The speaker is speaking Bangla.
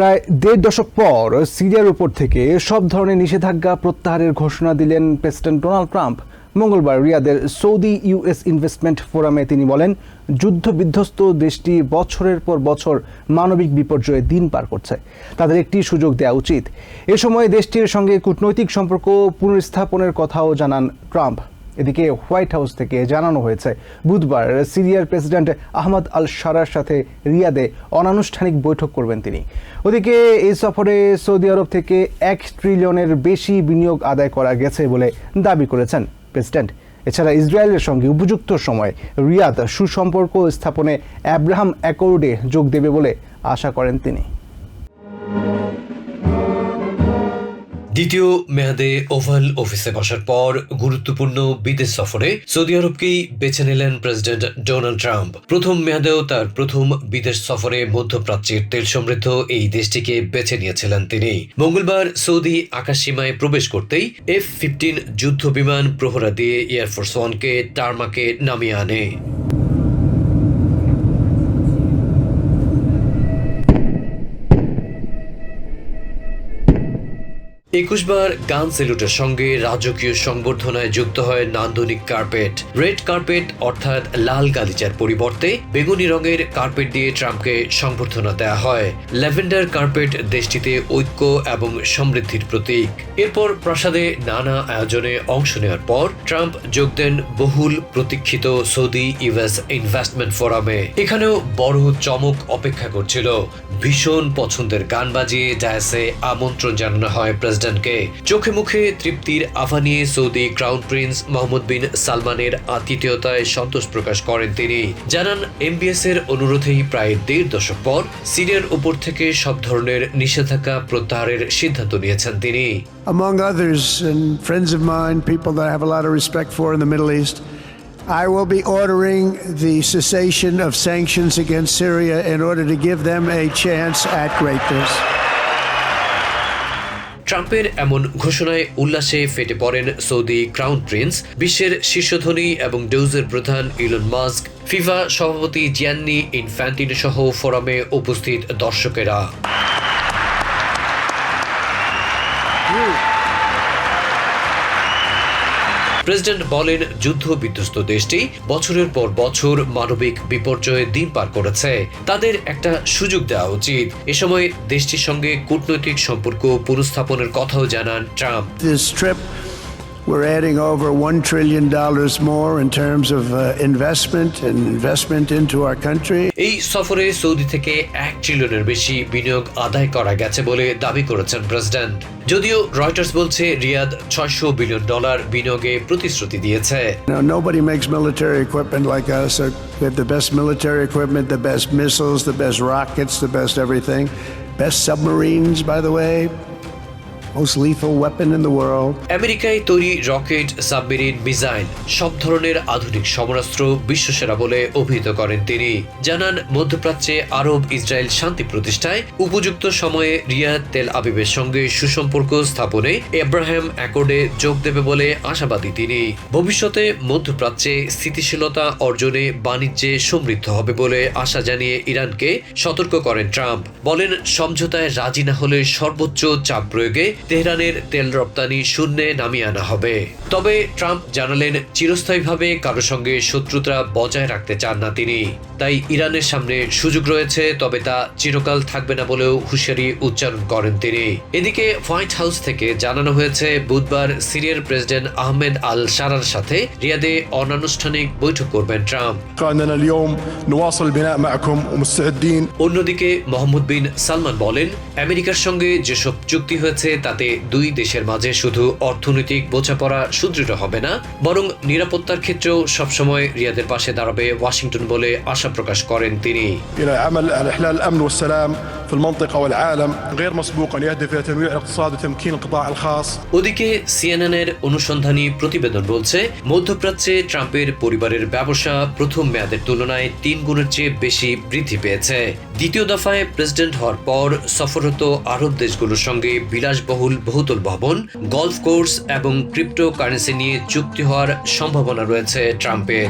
প্রায় দেড় দশক পর সিরিয়ার উপর থেকে সব ধরনের নিষেধাজ্ঞা প্রত্যাহারের ঘোষণা দিলেন প্রেসিডেন্ট ডোনাল্ড ট্রাম্প। মঙ্গলবার রিয়াদের সৌদি ইউএস ইনভেস্টমেন্ট ফোরামে তিনি বলেন, যুদ্ধ বিধ্বস্ত দেশটি বছরের পর বছর মানবিক বিপর্যয়ে দিন পার করছে। তাদের একটি সুযোগ দেওয়া উচিত। এ সময় দেশটির সঙ্গে কূটনৈতিক সম্পর্ক পুনর্স্থাপনের কথাও জানান ট্রাম্প। এদিকে হোয়াইট হাউস থেকে জানানো হয়েছে, বুধবার সিরিয়ার প্রেসিডেন্ট আহমদ আল সারার সাথে রিয়াদে অনানুষ্ঠানিক বৈঠক করবেন তিনি। ওদিকে এই সফরে সৌদি আরব থেকে এক ট্রিলিয়নের বেশি বিনিয়োগ আদায় করা গেছে বলে দাবি করেছেন প্রেসিডেন্ট। এছাড়া ইসরায়েলের সঙ্গে উপযুক্ত সময় রিয়াদ সুসম্পর্ক স্থাপনে অ্যাব্রাহাম অ্যাকর্ডে যোগ দেবে বলে আশা করেন তিনি। দ্বিতীয় মেয়াদে ওভাল অফিসে বসার পর গুরুত্বপূর্ণ বিদেশ সফরে সৌদি আরবকেই বেছে নিলেন প্রেসিডেন্ট ডোনাল্ড ট্রাম্প। প্রথম মেয়াদেও তার প্রথম বিদেশ সফরে মধ্যপ্রাচ্যের তেল সমৃদ্ধ এই দেশটিকে বেছে নিয়েছিলেন তিনি। মঙ্গলবার সৌদি আকাশসীমায় প্রবেশ করতেই এফ ফিফটিন যুদ্ধ বিমান প্রহরা দিয়ে এয়ারফোর্স ওয়ানকে টার্মাকে নামিয়ে আনে। একুশবার গান সেলুটের সঙ্গে রাজকীয় সংবর্ধনায় যুক্ত হয় নান্দনিক কার্পেট। রেড কার্পেট অর্থাৎ লাল গালিচার পরিবর্তে বেগুনি রঙের কার্পেট দিয়ে ট্রাম্পকে সংবর্ধনা দেওয়া হয়। ল্যাভেন্ডার কার্পেট দেশটিতে ঐক্য এবং সমৃদ্ধির প্রতীক। এরপর প্রাসাদে নানা আয়োজনে অংশ নেওয়ার পর ট্রাম্প যোগ দেন বহুল প্রতীক্ষিত সৌদি ইউএস ইনভেস্টমেন্ট ফোরামে। এখানেও বড় চমক অপেক্ষা করছিল। ভীষণ পছন্দের গান বাজিয়ে জায়াসে আমন্ত্রণ জানানো হয় প্রেসিডেন্টকে চোখে মুখে তৃপ্তির আভা নিয়ে Saudi crown prince Mohammed bin সালমানের আতিথেয়তায় সন্তোষ প্রকাশ করেন তিনি জানান এমবিএস এর অনুরোধেই প্রায় দেড় দশক পর সিরিয়ার উপর থেকে সব ধরনের নিষেধাজ্ঞা প্রত্যাহারের সিদ্ধান্ত নিয়েছেন তিনি among others, and friends of mine, people that I have a lot of respect for in the Middle East, I will be ordering the cessation of sanctions against Syria in order to give them a chance at greatness. ট্রাম্পের এমন ঘোষণায় উল্লাসে ফেটে পড়েন সৌদি ক্রাউন প্রিন্স, বিশ্বের শীর্ষধনী এবং ডোজের প্রধান ইলন মাস্ক, ফিফা সভাপতি জিয়ান্নি ইনফ্যান্টিনো সহ ফোরামে উপস্থিত দর্শকেরা। প্রেসিডেন্ট বলেন, যুদ্ধ বিধ্বস্ত দেশটি বছরের পর বছর মানবিক বিপর্যয়ে দিন পার করেছে। তাদের একটা সুযোগ দেওয়া উচিত। এ সময় দেশটির সঙ্গে কূটনৈতিক সম্পর্ক পুনঃস্থাপনের কথাও জানান Trump. We're adding over $1 trillion more in terms of uh, investment and investment into our country. এই সফরে সৌদি থেকে এক ট্রিলিয়নের বেশি বিনিয়োগ আদায় করা গেছে বলে দাবি করেছেন প্রেসিডেন্ট যদিও রয়টার্স বলছে রিয়াদ ছয়শো বিলিয়ন ডলার বিনিয়োগে প্রতিশ্রুতি দিয়েছে nobody makes military equipment like us. Uh, We have the best military equipment, the best missiles, the best rockets, the best everything. Best submarines, by the way. Most lethal weapon in the world. আমেরিকায় তৈরি রকেট, সাবমেরিন, মিসাইল, সব ধরনের আধুনিক সমরাস্ত্র বিশ্বসেরা বলে অভিহিত করেন তিনি। জানান, মধ্যপ্রাচ্যে আরব ইসরায়েল শান্তি প্রতিষ্ঠায় উপযুক্ত সময়ে রিয়াদ তেল আবিবের সঙ্গে সুসম্পর্ক স্থাপনে এব্রাহাম অ্যাকর্ডে যোগ দেবে বলে আশাবাদী তিনি। ভবিষ্যতে মধ্যপ্রাচ্যে স্থিতিশীলতা অর্জনে বাণিজ্যে সমৃদ্ধ হবে বলে আশা জানিয়ে ইরানকে সতর্ক করেন ট্রাম্প। বলেন, সমঝোতায় রাজি না হলে সর্বোচ্চ চাপ প্রয়োগে তেহরানের তেল রপ্তানি শূন্যে নামিয়ে আনা হবে। তবে ট্রাম্প জানালেন চিরস্থায়ীভাবে কারও সঙ্গে শত্রুতা বজায় রাখতে চান না তিনি। তাই ইরানের সামনে সুযোগ রয়েছে তবে তা চিরকাল থাকবে না বলেও হুঁশিয়ারি উচ্চারণ করেন তিনি। এদিকে হোয়াইট হাউস থেকে জানানো হয়েছে বুধবার সিরিয়ার প্রেসিডেন্ট আহমেদ আল সারার সাথে রিয়াদে অনানুষ্ঠানিক বৈঠক করবেন ট্রাম্প। অন্যদিকে মোহাম্মদ বিন সালমান বলেন আমেরিকার সঙ্গে যেসব চুক্তি হয়েছে তা তাতে দুই দেশের মাঝে শুধু অর্থনৈতিক বোঝাপড়া সুদৃঢ় হবে না, বরং নিরাপত্তার ক্ষেত্রেও সবসময় রিয়াদের পাশে দাঁড়াবে ওয়াশিংটন বলে আশা প্রকাশ করেন তিনি। إلى عمل على إحلال الأمن والسلام في المنطقة والعالم غير مسبوقا يهدف إلى تنويع الاقتصاد وتمكين القطاع الخاص ওদিকে সিএনএনের অনুসন্ধানী প্রতিবেদন বলছে মধ্যপ্রাচ্যে ট্রাম্পের পরিবারের ব্যবসা প্রথম মেয়াদের তুলনায় তিন গুণের চেয়ে বেশি বৃদ্ধি পেয়েছে দ্বিতীয় দফায় প্রেসিডেন্ট হওয়ার পর সফররত আরব দেশগুলোর সঙ্গে বিলাসবহুল বহুতল ভবন গলফ কোর্স এবং ক্রিপ্টো কারেন্সি নিয়ে চুক্তি হওয়ার সম্ভাবনা রয়েছে ট্রাম্পের